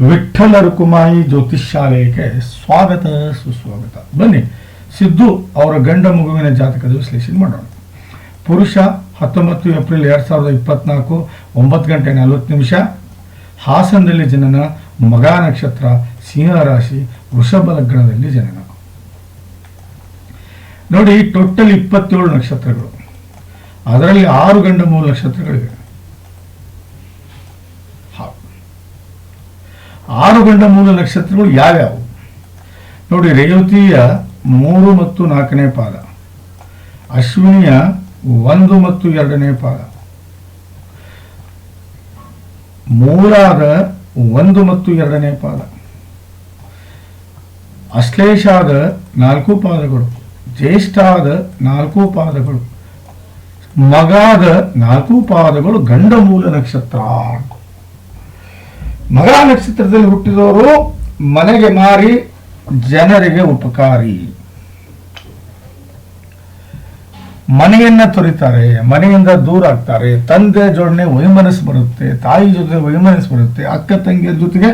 ವಿಠ್ಠಲ ರುಕುಮಾಯಿ ಜ್ಯೋತಿಷ್ಯಾಲಯಕ್ಕೆ ಸ್ವಾಗತ, ಸುಸ್ವಾಗತ. ಬನ್ನಿ, ಸಿದ್ದು ಅವರ ಗಂಡ ಮಗುವಿನ ಜಾತಕದ ವಿಶ್ಲೇಷಣೆ ಮಾಡೋಣ. ಪುರುಷ, ಹತ್ತೊಂಬತ್ತು ಏಪ್ರಿಲ್ ಎರಡು ಸಾವಿರದ ಇಪ್ಪತ್ನಾಲ್ಕು, ಒಂಬತ್ತು ಗಂಟೆ ನಲವತ್ತು ನಿಮಿಷ. ಹಾಸನದಲ್ಲಿ ಜನನ ಮಗ ನಕ್ಷತ್ರ, ಸಿಂಹ ರಾಶಿ, ವೃಷಭ ಲಗ್ನದಲ್ಲಿ ಜನನ. ನೋಡಿ, ಟೋಟಲ್ ಇಪ್ಪತ್ತೇಳು ನಕ್ಷತ್ರಗಳು. ಅದರಲ್ಲಿ ಆರು ಗಂಡ ಮೂರು ನಕ್ಷತ್ರಗಳಿವೆ ಹೌದು. ಆರು ಗಂಡ ಮೂಲ ನಕ್ಷತ್ರಗಳು ಯಾವ್ಯಾವು? ನೋಡಿ, ರೇವತಿಯ ಮೂರು ಮತ್ತು ನಾಲ್ಕನೇ ಪಾದ. ಅಶ್ವಿನಿಯ ಒಂದು ಮತ್ತು ಎರಡನೇ ಪಾದ. ಮೂರಾದ ಒಂದು ಮತ್ತು ಎರಡನೇ ಪಾದ. ಅಶ್ಲೇಷಾದ ನಾಲ್ಕು ಪಾದಗಳು, ಜ್ಯೇಷ್ಠಾದ ನಾಲ್ಕು ಪಾದಗಳು, ಮಗಾದ ನಾಲ್ಕು ಪಾದಗಳು ಗಂಡ ಮೂಲ ನಕ್ಷತ್ರ. ಮಗ ನಕ್ಷತ್ರದಲ್ಲಿ ಹುಟ್ಟಿದವರು ಮನೆಗೆ ಮಾರಿ ಜನರಿಗೆ ಉಪಕಾರಿ. ಮನೆಯನ್ನ ತೊರಿತಾರೆ, ಮನೆಯಿಂದ ದೂರ ಆಗ್ತಾರೆ, ತಂದೆ ಜೋಡಣೆ ವೈಮನಸ್ಸು ಬರುತ್ತೆ, ತಾಯಿ ಜೊತೆ ವೈಮನಸ್ಸು ಬರುತ್ತೆ, ಅಕ್ಕ ತಂಗಿಯ ಜೊತೆಗೆ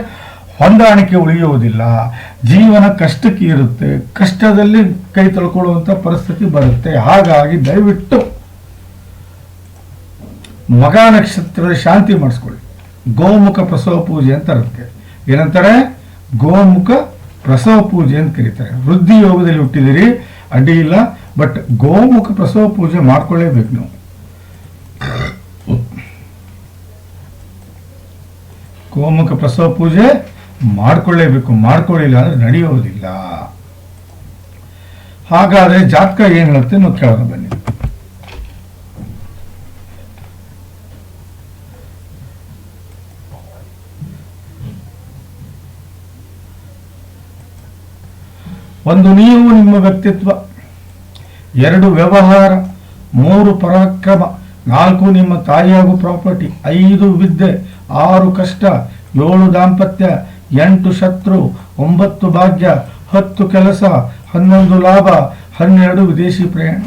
ಹೊಂದಾಣಿಕೆ ಉಳಿಯುವುದಿಲ್ಲ. ಜೀವನ ಕಷ್ಟಕ್ಕೆ ಇರುತ್ತೆ, ಕಷ್ಟದಲ್ಲಿ ಕೈ ತೊಳ್ಕೊಳ್ಳುವಂತ ಪರಿಸ್ಥಿತಿ ಬರುತ್ತೆ. ಹಾಗಾಗಿ ದಯವಿಟ್ಟು ಮಗ ನಕ್ಷತ್ರದ ಶಾಂತಿ ಮಾಡಿಸ್ಕೊಳ್ಳಿ. ಗೋಮುಖ ಪ್ರಸವ ಪೂಜೆ ಅಂತ ಇರುತ್ತೆ. ಏನಂತಾರೆ? ಗೋಮುಖ ಪ್ರಸವ ಪೂಜೆ ಅಂತ ಕರೀತಾರೆ. ವೃದ್ಧಿ ಯೋಗದಲ್ಲಿ ಹುಟ್ಟಿದಿರಿ, ಅಡ್ಡಿ ಇಲ್ಲ ಬಟ್ ಗೋಮುಖ ಪ್ರಸವ ಪೂಜೆ ಮಾಡ್ಕೊಳ್ಳೇಬೇಕು ನೀವು. ಗೋಮುಖ ಪ್ರಸವ ಪೂಜೆ ಮಾಡ್ಕೊಳ್ಳೇಬೇಕು. ಮಾಡ್ಕೊಳ್ಳಿಲ್ಲ ಅಂದ್ರೆ ನಡೆಯೋದಿಲ್ಲ. ಹಾಗಾದ್ರೆ ಜಾತಕ ಏನ್ ಹೇಳುತ್ತೆ ನಾವು ಕೇಳೋಣ ಬನ್ನಿ. ಒಂದು ನೀವು ನಿಮ್ಮ ವ್ಯಕ್ತಿತ್ವ, ಎರಡು ವ್ಯವಹಾರ, ಮೂರು ಪರಾಕ್ರಮ, ನಾಲ್ಕು ನಿಮ್ಮ ತಾಯಿ ಹಾಗೂ ಪ್ರಾಪರ್ಟಿ, ಐದು ವಿದ್ಯೆ, ಆರು ಕಷ್ಟ, ಏಳು ದಾಂಪತ್ಯ, ಎಂಟು ಶತ್ರು, ಒಂಬತ್ತು ಭಾಗ್ಯ, ಹತ್ತು ಕೆಲಸ, ಹನ್ನೊಂದು ಲಾಭ, ಹನ್ನೆರಡು ವಿದೇಶಿ ಪ್ರಯಾಣ.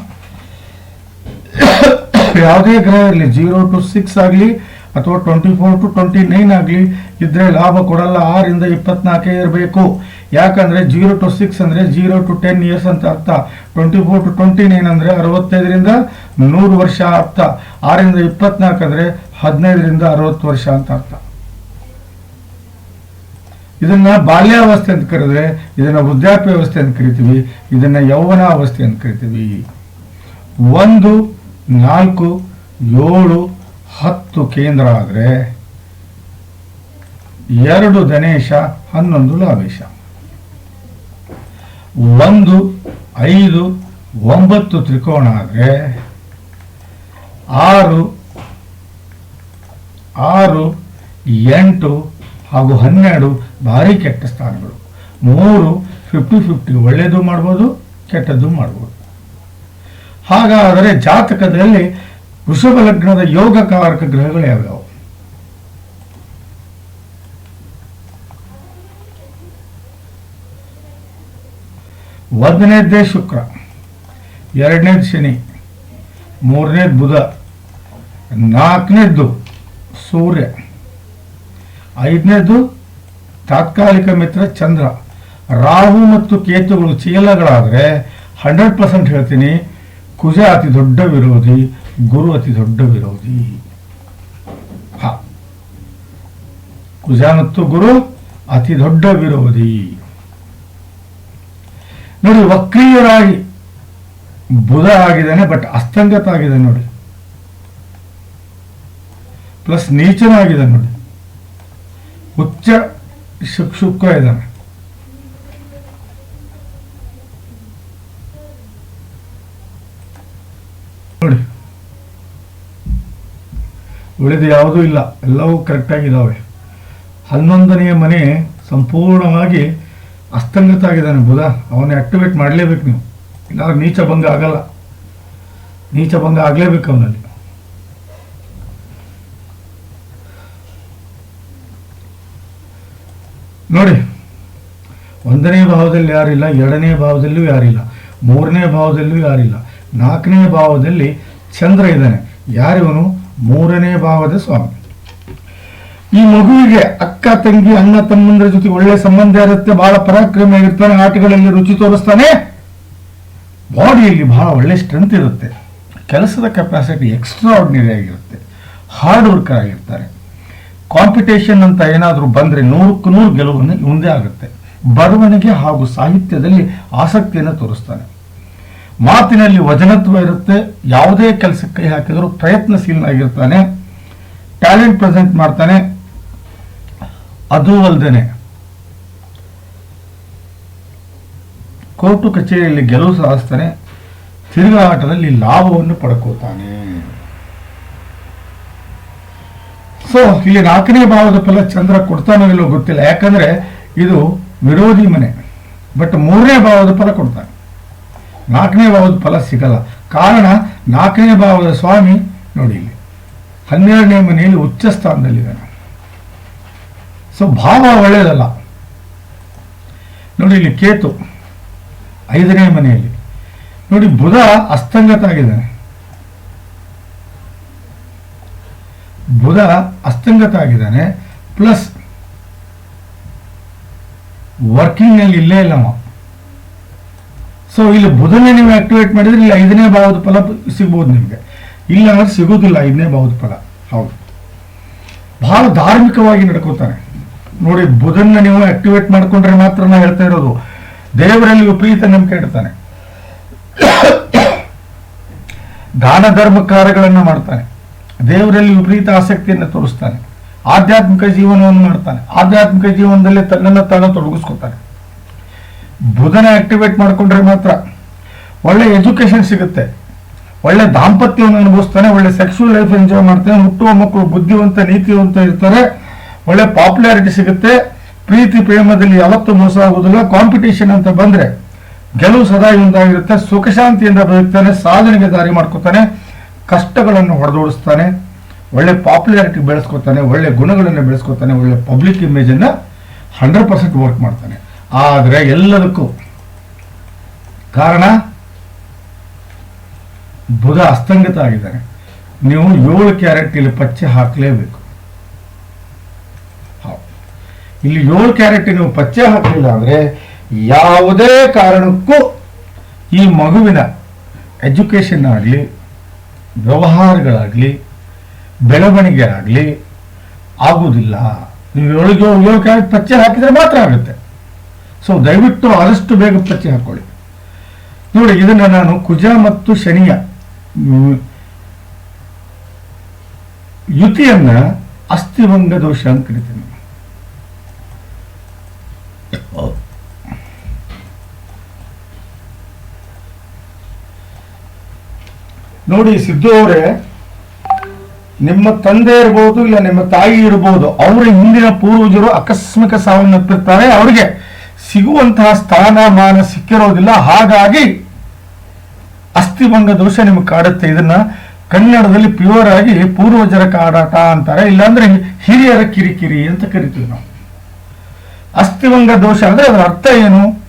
ಯಾವುದೇ ಗ್ರಹ ಇರಲಿ, ಜೀರೋ ಟು ಸಿಕ್ಸ್ ಆಗಲಿ, ಅಥವಾ twenty four to twenty nine ಆಗಲಿ, ಇದ್ರೆ ಲಾಭ ಕೊಡಲ್ಲ, ಆರಿಂದ ಇಪ್ಪತ್ನಾಲ್ಕೇ ಇರಬೇಕು. ಯಾಕಂದ್ರೆ ಜೀರೋ ಟು ಸಿಕ್ಸ್ ಅಂದ್ರೆ ಜೀರೋ ಟು ಟೆನ್ ಇಯರ್ಸ್ ಅಂತ ಅರ್ಥ. Twenty four to twenty nine ಅಂದ್ರೆ ಅರವತ್ತೈದರಿಂದ ನೂರು ವರ್ಷ ಅರ್ಥ. ಆರಿಂದ ಇಪ್ಪತ್ನಾಲ್ಕು ಅಂದ್ರೆ ಹದಿನೈದರಿಂದ ಅರವತ್ತು ವರ್ಷ ಅಂತ ಅರ್ಥ. ಇದನ್ನ ಬಾಲ್ಯಾವಸ್ಥೆ ಅಂತ ಕರೆದ್ರೆ, ಇದನ್ನ ವೃದ್ಧಾಪ್ಯ ವ್ಯವಸ್ಥೆ ಅಂತ ಕರಿತೀವಿ, ಇದನ್ನ ಯೌವನ ಅವಸ್ಥೆ ಅಂತ ಕರಿತೀವಿ. ಒಂದು, ನಾಲ್ಕು, ಏಳು, ಹತ್ತು ಕೇಂದ್ರ ಆದರೆ ಎರಡು ಗಣೇಶ ಹನ್ನೊಂದು ಲಾಭೇಶ. ಒಂದು, ಐದು, ಒಂಬತ್ತು ತ್ರಿಕೋಣ ಆದರೆ ಆರು ಆರು, ಎಂಟು ಹಾಗೂ ಹನ್ನೆರಡು ಭಾರಿ ಕೆಟ್ಟ ಸ್ಥಾನಗಳು. ಮೂರು ಫಿಫ್ಟಿ ಫಿಫ್ಟಿ ಒಳ್ಳೆಯದು ಮಾಡ್ಬೋದು, ಕೆಟ್ಟದ್ದು ಮಾಡ್ಬೋದು. ಹಾಗಾದರೆ ಜಾತಕದಲ್ಲಿ ವೃಷಭ ಲಗ್ನದ ಯೋಗಕಾರಕ ಗ್ರಹಗಳು ಯಾವ್ಯಾವು? ಒಂದನೇದ್ದೇ ಶುಕ್ರ ಎರಡನೇದು ಶನಿ ಮೂರನೇದು ಬುಧ, ನಾಲ್ಕನೇದ್ದು ಸೂರ್ಯ ಐದನೇದು ತಾತ್ಕಾಲಿಕ ಮಿತ್ರ ಚಂದ್ರ. ರಾಹು ಮತ್ತು ಕೇತುಗಳು ಚೀಲಗಳಾದರೆ ಹಂಡ್ರೆಡ್ ಪರ್ಸೆಂಟ್ ಹೇಳ್ತೀನಿ, ಕುಜ ಅತಿ ದೊಡ್ಡ ವಿರೋಧಿ, ಗುರು ಅತಿ ದೊಡ್ಡ ವಿರೋಧಿ. ಹಾ. ಕುಜ ಮತ್ತು ಗುರು ಅತಿ ದೊಡ್ಡ ವಿರೋಧಿ. ನೋಡಿ, ವಕ್ರೀಯರಾಗಿ ಬುಧ ಆಗಿದ್ದಾನೆ ಬಟ್ ಅಸ್ತಂಗತ ಆಗಿದೆ ನೋಡಿ. ಪ್ಲಸ್ ನೀಚನಾಗಿದೆ ನೋಡಿ. ಉಚ್ಚ ಶುಕ್ ಶುಕ್ ಇದ್ದಾನೆ. ನೋಡಿ. ಉಳಿದು ಯಾವುದೂ ಇಲ್ಲ, ಎಲ್ಲವೂ ಕರೆಕ್ಟಾಗಿದ್ದಾವೆ ಹನ್ನೊಂದನೆಯ ಮನೆ ಸಂಪೂರ್ಣವಾಗಿ ಅಸ್ತಂಗತ ಆಗಿದ್ದಾನೆ ಬುಧ ಅವನ್ನ ಆಕ್ಟಿವೇಟ್ ಮಾಡಲೇಬೇಕು ನೀವು. ಇಲ್ಲಾಂದ್ರೆ ನೀಚ ಭಂಗ ಆಗಲ್ಲ. ನೀಚ ಭಂಗ ಆಗಲೇಬೇಕು ಅವನಲ್ಲಿ. ನೋಡಿ, ಒಂದನೇ ಭಾವದಲ್ಲಿ ಯಾರಿಲ್ಲ, ಎರಡನೇ ಭಾವದಲ್ಲೂ ಯಾರಿಲ್ಲ, ಮೂರನೇ ಭಾವದಲ್ಲೂ ಯಾರಿಲ್ಲ. ನಾಲ್ಕನೇ ಭಾವದಲ್ಲಿ ಚಂದ್ರ ಇದ್ದಾನೆ. ಯಾರಿವನು? ಮೂರನೇ ಭಾವದ ಸ್ವಾಮಿ. ಈ ಮಗುವಿಗೆ ಅಕ್ಕ, ತಂಗಿ, ಅಣ್ಣ, ತಮ್ಮಂದ್ರ ಜೊತೆ ಒಳ್ಳೆ ಸಂಬಂಧ ಇರುತ್ತೆ ಬಹಳ ಪರಾಕ್ರಮ ಆಗಿರ್ತಾನೆ, ಆಟಗಳಲ್ಲಿ ರುಚಿ ತೋರಿಸ್ತಾನೆ. ಬಾಡಿಯಲ್ಲಿ ಬಹಳ ಒಳ್ಳೆ ಸ್ಟ್ರೆಂತ್ ಇರುತ್ತೆ. ಕೆಲಸದ ಕೆಪಾಸಿಟಿ ಎಕ್ಸ್ಟ್ರಾ ಆರ್ಡಿನರಿ ಆಗಿರುತ್ತೆ. ಹಾರ್ಡ್ ವರ್ಕರ್ ಆಗಿರ್ತಾರೆ. ಕಾಂಪಿಟೇಷನ್ ಅಂತ ಏನಾದರೂ ಬಂದರೆ ನೂರಕ್ಕೂ ನೂರು ಗೆಲುವನ್ನು ಮುಂದೆ ಆಗುತ್ತೆ. ಬರವಣಿಗೆ ಹಾಗೂ ಸಾಹಿತ್ಯದಲ್ಲಿ ಆಸಕ್ತಿಯನ್ನು ತೋರಿಸ್ತಾನೆ. ಮಾತಿನಲ್ಲಿ ವಚನತ್ವ ಇರುತ್ತೆ. ಯಾವುದೇ ಕೆಲಸಕ್ಕೆ ಹಾಕಿದರೂ ಪ್ರಯತ್ನಶೀಲನಾಗಿರ್ತಾನೆ. ಟ್ಯಾಲೆಂಟ್ ಪ್ರೆಸೆಂಟ್ ಮಾಡ್ತಾನೆ. ಅದು ಅಲ್ಲದೆ ಕೋರ್ಟು ಕಚೇರಿಯಲ್ಲಿ ಗೆಲುವು ಸಾಧಿಸ್ತಾನೆ ತಿರುಗಾಟದಲ್ಲಿ ಲಾಭವನ್ನು ಪಡ್ಕೋತಾನೆ. ಸೊ ಇಲ್ಲಿ ನಾಲ್ಕನೇ ಭಾವದ ಫಲ ಚಂದ್ರ ಕೊಡ್ತಾನೋ ಇಲ್ಲೋ ಗೊತ್ತಿಲ್ಲ. ಯಾಕಂದ್ರೆ ಇದು ವಿರೋಧಿ ಮನೆ. ಬಟ್ ಮೂರನೇ ಭಾವದ ಫಲ ಕೊಡ್ತಾನೆ. ನಾಲ್ಕನೇ ಭಾವದ ಫಲ ಸಿಗಲ್ಲ. ಕಾರಣ, ನಾಲ್ಕನೇ ಭಾವದ ಸ್ವಾಮಿ ನೋಡಿ ಇಲ್ಲಿ, ಹನ್ನೆರಡನೇ ಮನೆಯಲ್ಲಿ ಉಚ್ಚ ಸ್ಥಾನದಲ್ಲಿದ್ದಾನೆ ಸೊ ಭಾವ ಒಳ್ಳೆಯದಲ್ಲ ನೋಡಿ ಇಲ್ಲಿ ಕೇತು, ಐದನೇ ಮನೆಯಲ್ಲಿ. ನೋಡಿ ಬುಧ ಅಸ್ತಂಗತ ಆಗಿದ್ದಾನೆ. ಬುಧ ಅಸ್ತಂಗತ ಆಗಿದ್ದಾನೆ, ಪ್ಲಸ್ ವರ್ಕಿಂಗ್ನಲ್ಲಿ ಇಲ್ಲೇ ಇಲ್ಲ ಅವ. ಸೊ ಇಲ್ಲಿ ಬುಧನೇ ನೀವು ಆಕ್ಟಿವೇಟ್ ಮಾಡಿದ್ರೆ ಇಲ್ಲಿ ಐದನೇ ಭಾವದ ಫಲ ಸಿಗ್ಬೋದು ನಿಮಗೆ. ಇಲ್ಲ ಅಂದ್ರೆ ಸಿಗೋದಿಲ್ಲ ಐದನೇ ಭಾವದ ಫಲ. ಹೌದು. ಬಹಳ ಧಾರ್ಮಿಕವಾಗಿ ನಡ್ಕೋತಾನೆ. ನೋಡಿ ಬುಧನ್ನ ನೀವು ಆಕ್ಟಿವೇಟ್ ಮಾಡ್ಕೊಂಡ್ರೆ ಮಾತ್ರ ನಾ ಹೇಳ್ತಾ ಇರೋದು. ದೇವರಲ್ಲಿ ವಿಪರೀತ ನಂಬಿಕೆ ಇಡ್ತಾನೆ. ದಾನ ಧರ್ಮ ಕಾರ್ಯಗಳನ್ನು ಮಾಡ್ತಾನೆ. ದೇವರಲ್ಲಿ ವಿಪರೀತ ಆಸಕ್ತಿಯನ್ನು ತೋರಿಸ್ತಾನೆ. ಆಧ್ಯಾತ್ಮಿಕ ಜೀವನವನ್ನು ಮಾಡ್ತಾನೆ. ಆಧ್ಯಾತ್ಮಿಕ ಜೀವನದಲ್ಲಿ ತನ್ನ ತಾನು ತೊಡಗಿಸ್ಕೊತಾನೆ. ಬುಧನ ಆಕ್ಟಿವೇಟ್ ಮಾಡ್ಕೊಂಡ್ರೆ ಮಾತ್ರ ಒಳ್ಳೆ ಎಜುಕೇಶನ್ ಸಿಗುತ್ತೆ. ಒಳ್ಳೆ ದಾಂಪತ್ಯವನ್ನು ಅನುಭವಿಸ್ತಾನೆ, ಒಳ್ಳೆ ಸೆಕ್ಸುವಲ್ ಲೈಫ್ ಎಂಜಾಯ್ ಮಾಡ್ತಾನೆ ಹುಟ್ಟುವ ಮಕ್ಕಳು ಬುದ್ಧಿವಂತ, ನೀತಿವಂತ ಇರ್ತಾರೆ. ಒಳ್ಳೆ ಪಾಪ್ಯುಲಾರಿಟಿ ಸಿಗುತ್ತೆ. ಪ್ರೀತಿ ಪ್ರೇಮದಲ್ಲಿ ಯಾವತ್ತೂ ಮೋಸ ಆಗುವುದಿಲ್ಲ. ಕಾಂಪಿಟೇಷನ್ ಅಂತ ಬಂದ್ರೆ ಗೆಲುವು ಸದಾ ಒಂದಾಗಿರುತ್ತೆ ಸುಖಶಾಂತಿಯಿಂದ ಬದುಕ್ತಾನೆ, ಸಾಧನೆಗೆ ದಾರಿ ಮಾಡ್ಕೊತಾನೆ, ಕಷ್ಟಗಳನ್ನು ಹೊಡೆದೋಡಿಸ್ತಾನೆ, ಒಳ್ಳೆ ಪಾಪ್ಯುಲಾರಿಟಿ ಬೆಳೆಸ್ಕೊತಾನೆ, ಒಳ್ಳೆ ಗುಣಗಳನ್ನು ಬೆಳೆಸ್ಕೊತಾನೆ, ಒಳ್ಳೆ ಪಬ್ಲಿಕ್ ಇಮೇಜನ್ನು ಹಂಡ್ರೆಡ್ ಪರ್ಸೆಂಟ್ ವರ್ಕ್ ಮಾಡ್ತಾನೆ. ಆದರೆ ಎಲ್ಲದಕ್ಕೂ ಕಾರಣ ಬುಧ ಅಸ್ತಂಗತ ಆಗಿದ್ದಾನೆ. ನೀವು ಏಳು ಕ್ಯಾರೆಟ್ ಇಲ್ಲಿ ಪಚ್ಚೆ ಹಾಕಲೇಬೇಕು ಹೌದು. ಇಲ್ಲಿ ಏಳು ಕ್ಯಾರೆಟ್ ನೀವು ಪಚ್ಚೆ ಹಾಕಲಿಲ್ಲ ಅಂದ್ರೆ ಯಾವುದೇ ಕಾರಣಕ್ಕೂ ಈ ಮಗುವಿನ ಎಜುಕೇಶನ್ ಆಗಲಿ, ವ್ಯವಹಾರಗಳಾಗಲಿ, ಬೆಳವಣಿಗೆ ಆಗಲಿ ಆಗುವುದಿಲ್ಲ. ನೀವು ಏಳಿಗೆ ಏಳು ಕ್ಯಾರೆಟ್ ಪಚ್ಚೆ ಹಾಕಿದ್ರೆ ಮಾತ್ರ ಆಗುತ್ತೆ. ಸೊ ದಯವಿಟ್ಟು ಆದಷ್ಟು ಬೇಗ ಪಚ್ಚೆ ಹಾಕೊಳ್ಳಿ. ನೋಡಿ, ಇದನ್ನ ನಾನು ಕುಜ ಮತ್ತು ಶನಿಯ ಯುತಿಯನ್ನ ಅಸ್ಥಿಭಂಗ ದೋಷ ಅಂತ ಕರಿತೀನಿ. ನೋಡಿ ಸಿದ್ದು ಅವರೇ, ನಿಮ್ಮ ತಂದೆ ಇರ್ಬೋದು ಇಲ್ಲ ನಿಮ್ಮ ತಾಯಿ ಇರ್ಬೋದು, ಅವರ ಹಿಂದಿನ ಪೂರ್ವಜರು ಆಕಸ್ಮಿಕ ಸಾವನ್ನಪ್ಪಿರ್ತಾರೆ ಅವರಿಗೆ ಸಿಗುವಂತಹ ಸ್ಥಾನಮಾನ ಸಿಕ್ಕಿರೋದಿಲ್ಲ. ಹಾಗಾಗಿ ಅಸ್ಥಿಭಂಗ ದೋಷ ನಿಮಗೆ ಕಾಡುತ್ತೆ. ಇದನ್ನ ಕನ್ನಡದಲ್ಲಿ ಪ್ಯೂರ್ ಆಗಿ ಪೂರ್ವಜರ ಕಾಡಾಟ ಅಂತಾರೆ. ಇಲ್ಲಾಂದ್ರೆ ಹಿರಿಯರ ಕಿರಿಕಿರಿ ಅಂತ ಕರಿತೀವಿ ನಾವು. ಅಸ್ಥಿಭಂಗ ದೋಷ ಅಂದ್ರೆ ಅದರ ಅರ್ಥ ಏನು?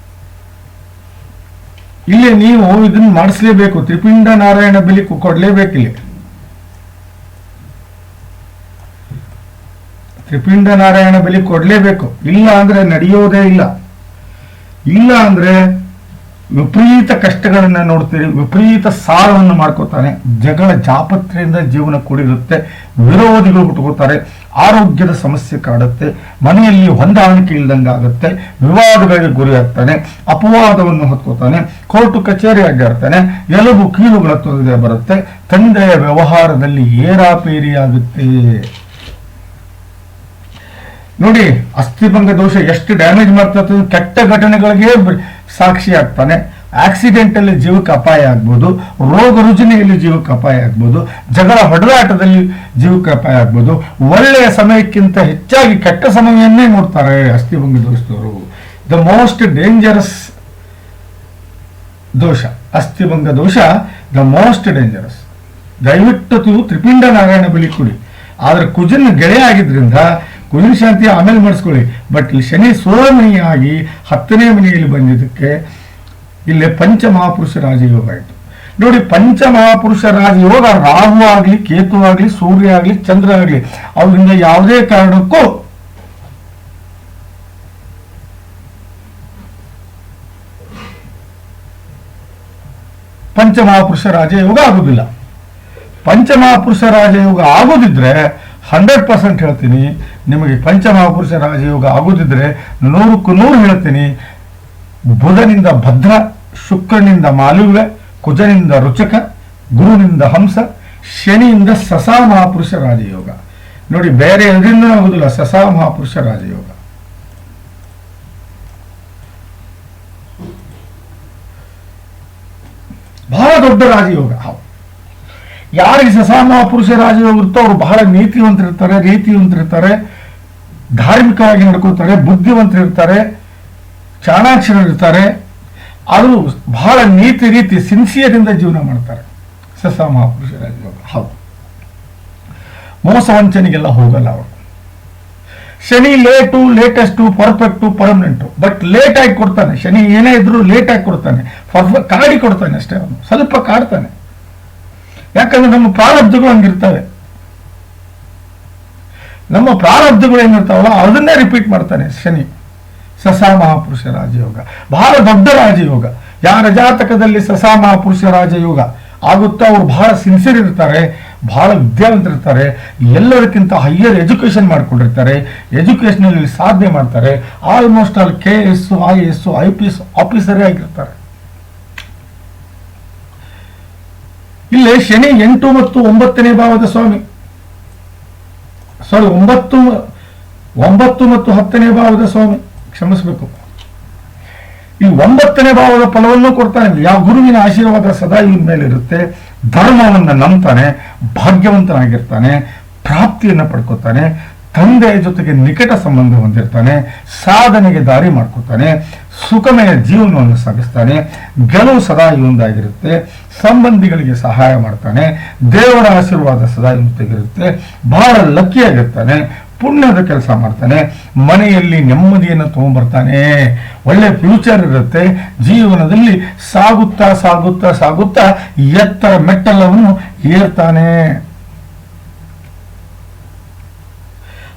ಇಲ್ಲಿ ನೀವು ಇದನ್ನ ಮಾಡಿಸ್ಲೇಬೇಕು. ತ್ರಿಪಿಂಡ ನಾರಾಯಣ ಬಲಿ ಕೊಡ್ಲೇಬೇಕು ಇಲ್ಲಿ ತ್ರಿಪಿಂಡ ನಾರಾಯಣ ಬಲಿ ಕೊಡ್ಲೇಬೇಕು. ಇಲ್ಲ ಅಂದ್ರೆ ನಡೆಯೋದೇ ಇಲ್ಲ. ಇಲ್ಲ ಅಂದ್ರೆ ವಿಪರೀತ ಕಷ್ಟಗಳನ್ನ ನೋಡ್ತೀರಿ, ವಿಪರೀತ ಸಾಲವನ್ನು ಮಾಡ್ಕೋತಾನೆ ಜಗಳ ಜಾಪತ್ರೆಯಿಂದ ಜೀವನ ಕೂಡಿರುತ್ತೆ, ವಿರೋಧಿಗಳು ಹುಟ್ಟುಕೋತಾರೆ ಆರೋಗ್ಯದ ಸಮಸ್ಯೆ ಕಾಡುತ್ತೆ, ಮನೆಯಲ್ಲಿ ಹೊಂದಾಣಿಕೆ ಇಲ್ದಂಗೆ ಆಗುತ್ತೆ, ವಿವಾದಗಳಿಗೆ ಗುರಿಯಾಗ್ತಾನೆ ಅಪವಾದವನ್ನು ಹೊತ್ಕೋತಾನೆ ಕೋರ್ಟು ಕಚೇರಿ ಅಡ್ಡಾಡ್ತಾನೆ ಎಲುಬು ಕೀಲುಗಳ ತೊಂದರೆ ಬರುತ್ತೆ, ತಂದೆಯ ವ್ಯವಹಾರದಲ್ಲಿ ಏರಾಪೇರಿ ಆಗುತ್ತೆ ನೋಡಿ ಅಸ್ಥಿಭಂಗ ದೋಷ ಎಷ್ಟು ಡ್ಯಾಮೇಜ್ ಮಾಡ್ತದೆ ಕೆಟ್ಟ ಘಟನೆಗಳಿಗೆ ಸಾಕ್ಷಿ ಆಗ್ತಾನೆ. ಆಕ್ಸಿಡೆಂಟ್ ಅಲ್ಲಿ ಜೀವಕ್ಕೆ ಅಪಾಯ ಆಗ್ಬೋದು, ರೋಗ ರುಜಿನಿಯಲ್ಲಿ ಜೀವಕ್ಕೆ ಅಪಾಯ ಆಗ್ಬೋದು, ಜಗಳ ಹೊಡೆದಾಟದಲ್ಲಿ ಜೀವಕ್ಕೆ ಅಪಾಯ ಆಗ್ಬೋದು. ಒಳ್ಳೆಯ ಸಮಯಕ್ಕಿಂತ ಹೆಚ್ಚಾಗಿ ಕೆಟ್ಟ ಸಮಯವನ್ನೇ ನೋಡ್ತಾರೆ ಅಸ್ಥಿಭಂಗ ದೋಷದವರು. ದ ಮೋಸ್ಟ್ ಡೇಂಜರಸ್ ದೋಷ ಅಸ್ಥಿಭಂಗ ದೋಷ ದ ಮೋಸ್ಟ್ ಡೇಂಜರಸ್ ದಯವಿಟ್ಟು ತ್ರಿಪಿಂಡ ನಾರಾಯಣ ಬಿಳಿ ಕುಡಿ. ಆದ್ರೆ ಕುಜನ ಗೆಳೆಯ ಆಗಿದ್ರಿಂದ ಕುಜನ ಶಾಂತಿ ಆಮೇಲೆ ಮಾಡಿಸ್ಕೊಳ್ಳಿ. ಬಟ್ ಶನಿ ಸೋಮನಿಯಾಗಿ ಹತ್ತನೇ ಮನೆಯಲ್ಲಿ ಬಂದಿದ್ದಕ್ಕೆ ಇಲ್ಲಿ ಪಂಚಮಹಾಪುರುಷ ರಾಜಯೋಗ ಆಯಿತು. ನೋಡಿ, ಪಂಚಮಹಾಪುರುಷ ರಾಜಯೋಗ ರಾಹು ಆಗಲಿ, ಕೇತು ಆಗಲಿ, ಸೂರ್ಯ ಆಗಲಿ, ಚಂದ್ರ ಆಗಲಿ, ಅವರಿಂದ ಯಾವುದೇ ಕಾರಣಕ್ಕೂ ಪಂಚಮಹಾಪುರುಷ ರಾಜಯೋಗ ಆಗುದಿಲ್ಲ. ಪಂಚಮಹಾಪುರುಷ ರಾಜಯೋಗ ಆಗೋದಿದ್ರೆ ಹಂಡ್ರೆಡ್ ಪರ್ಸೆಂಟ್ ಹೇಳ್ತೀನಿ ನಿಮಗೆ ಪಂಚಮಹಾಪುರುಷ ರಾಜಯೋಗ ಆಗೋದಿದ್ರೆ ನೂರಕ್ಕೂ ನೂರು ಹೇಳ್ತೀನಿ. ಬುಧನಿಂದ ಭದ್ರ, ಶುಕ್ರನಿಂದ ಮಾಲವ್ಯ ಕುಜನಿಂದ ರುಚಕ, ಗುರುನಿಂದ ಹಂಸ, ಶನಿಯಿಂದ ಸಸಾ ಮಹಾಪುರುಷ ರಾಜಯೋಗ. ನೋಡಿ, ಬೇರೆ ಎದರಿಂದ ಆಗುದಿಲ್ಲ ಸಸಾ ಮಹಾಪುರುಷ ರಾಜಯೋಗ. ಬಹಳ ದೊಡ್ಡ ರಾಜಯೋಗ. ಯಾರಿಗೆ ಸಸಾ ಮಹಾಪುರುಷ ರಾಜಯೋಗ ಇರುತ್ತೋ ಅವರು ಬಹಳ ನೀತಿವಂತರಿರ್ತಾರೆ, ರೀತಿವಂತರಿರ್ತಾರೆ, ಧಾರ್ಮಿಕವಾಗಿ ನಡ್ಕೋತಾರೆ, ಬುದ್ಧಿವಂತರಿರ್ತಾರೆ ಚಾಣಾಕ್ಷರಿರ್ತಾರೆ ಅದು ಬಹಳ ನೀತಿ ರೀತಿ ಸಿನ್ಸಿಯರಿಂದ ಜೀವನ ಮಾಡ್ತಾರೆ ಸಸಾ ಮಹಾಪುರುಷ ರಾಜಯೋಗ ಹೌದು. ಮೋಸ ವಂಚನೆಗೆಲ್ಲ ಹೋಗಲ್ಲ ಅವರು. Shani late, latest, perfect, permanent. But late ಆಗಿ ಕೊಡ್ತಾನೆ. ಶನಿ ಏನೇ ಇದ್ರೂ ಲೇಟ್ ಆಗಿ ಕೊಡ್ತಾನೆ. ಪರ್ಫೆಕ್ಟ್ ಕಾಡಿ ಕೊಡ್ತಾನೆ ಅಷ್ಟೇ ಅವನು. ಸ್ವಲ್ಪ ಕಾಡ್ತಾನೆ. ಯಾಕಂದ್ರೆ ನಮ್ಮ ಪ್ರಾರಬ್ಧಗಳು ಹಂಗಿರ್ತವೆ. ನಮ್ಮ ಪ್ರಾರಬ್ಧಗಳು ಏನಿರ್ತಾವಲ್ಲ ಅದನ್ನೇ ರಿಪೀಟ್ ಮಾಡ್ತಾನೆ ಶನಿ. ಸಸಾ ಮಹಾಪುರುಷ ರಾಜಯೋಗ. ಬಹಳ ದೊಡ್ಡ ರಾಜಯೋಗ. ಯಾರ ಜಾತಕದಲ್ಲಿ ಸಸಾ ಮಹಾಪುರುಷ ರಾಜಯೋಗ ಆಗುತ್ತಾ ಅವ್ರು ಬಹಳ ಸಿನ್ಸಿಯರ್ ಇರ್ತಾರೆ, ಬಹಳ ವಿದ್ಯಾವಂತರಿರ್ತಾರೆ ಎಲ್ಲರಿಗಿಂತ ಹೈಯರ್ ಎಜುಕೇಶನ್ ಮಾಡ್ಕೊಂಡಿರ್ತಾರೆ ಎಜುಕೇಷನಲ್ಲಿ ಸಾಧನೆ ಮಾಡ್ತಾರೆ almost all K S I S I P S ಆಫೀಸರೇ ಆಗಿರ್ತಾರೆ. ಇಲ್ಲಿ ಶನಿ ಎಂಟು ಮತ್ತು ಒಂಬತ್ತನೇ ಭಾವದ ಸ್ವಾಮಿ. ಸಾರಿ ಒಂಬತ್ತು ಒಂಬತ್ತು ಮತ್ತು ಹತ್ತನೇ ಭಾವದ ಸ್ವಾಮಿ. ಕ್ಷಮಿಸಬೇಕು. ಈ ಒಂಬತ್ತನೇ ಭಾವದ ಫಲವನ್ನು ಕೊಡ್ತಾನೆ ಯಾವ ಗುರುವಿನ ಆಶೀರ್ವಾದ ಸದಾ ಇವನ ಮೇಲೆ ಇರುತ್ತೆ ಧರ್ಮವನ್ನು ನಂಬ್ತಾನೆ, ಭಾಗ್ಯವಂತನಾಗಿರ್ತಾನೆ, ಪ್ರಾಪ್ತಿಯನ್ನು ಪಡ್ಕೊತಾನೆ, ತಂದೆಯ ಜೊತೆಗೆ ನಿಕಟ ಸಂಬಂಧ ಹೊಂದಿರ್ತಾನೆ, ಸಾಧನೆಗೆ ದಾರಿ ಮಾಡ್ಕೊತಾನೆ ಸುಖಮಯ ಜೀವನವನ್ನು ಸಾಗಿಸ್ತಾನೆ, ಗೆಲುವು ಸದಾ ಇವೊಂದಾಗಿರುತ್ತೆ ಸಂಬಂಧಿಗಳಿಗೆ ಸಹಾಯ ಮಾಡ್ತಾನೆ, ದೇವರ ಆಶೀರ್ವಾದ ಸದಾ ಇವಂತಾಗಿರುತ್ತೆ ಬಹಳ ಲಕ್ಕಿಯಾಗಿರ್ತಾನೆ, ಪುಣ್ಯದ ಕೆಲಸ ಮಾಡ್ತಾನೆ, ಮನೆಯಲ್ಲಿ ನೆಮ್ಮದಿಯನ್ನು ತಗೊಂಡ್ಬರ್ತಾನೆ. ಒಳ್ಳೆ ಫ್ಯೂಚರ್ ಇರುತ್ತೆ, ಜೀವನದಲ್ಲಿ ಸಾಗುತ್ತಾ ಸಾಗುತ್ತಾ ಸಾಗುತ್ತಾ ಎತ್ತರ ಮೆಟ್ಟಲವನ್ನು ಏರ್ತಾನೆ.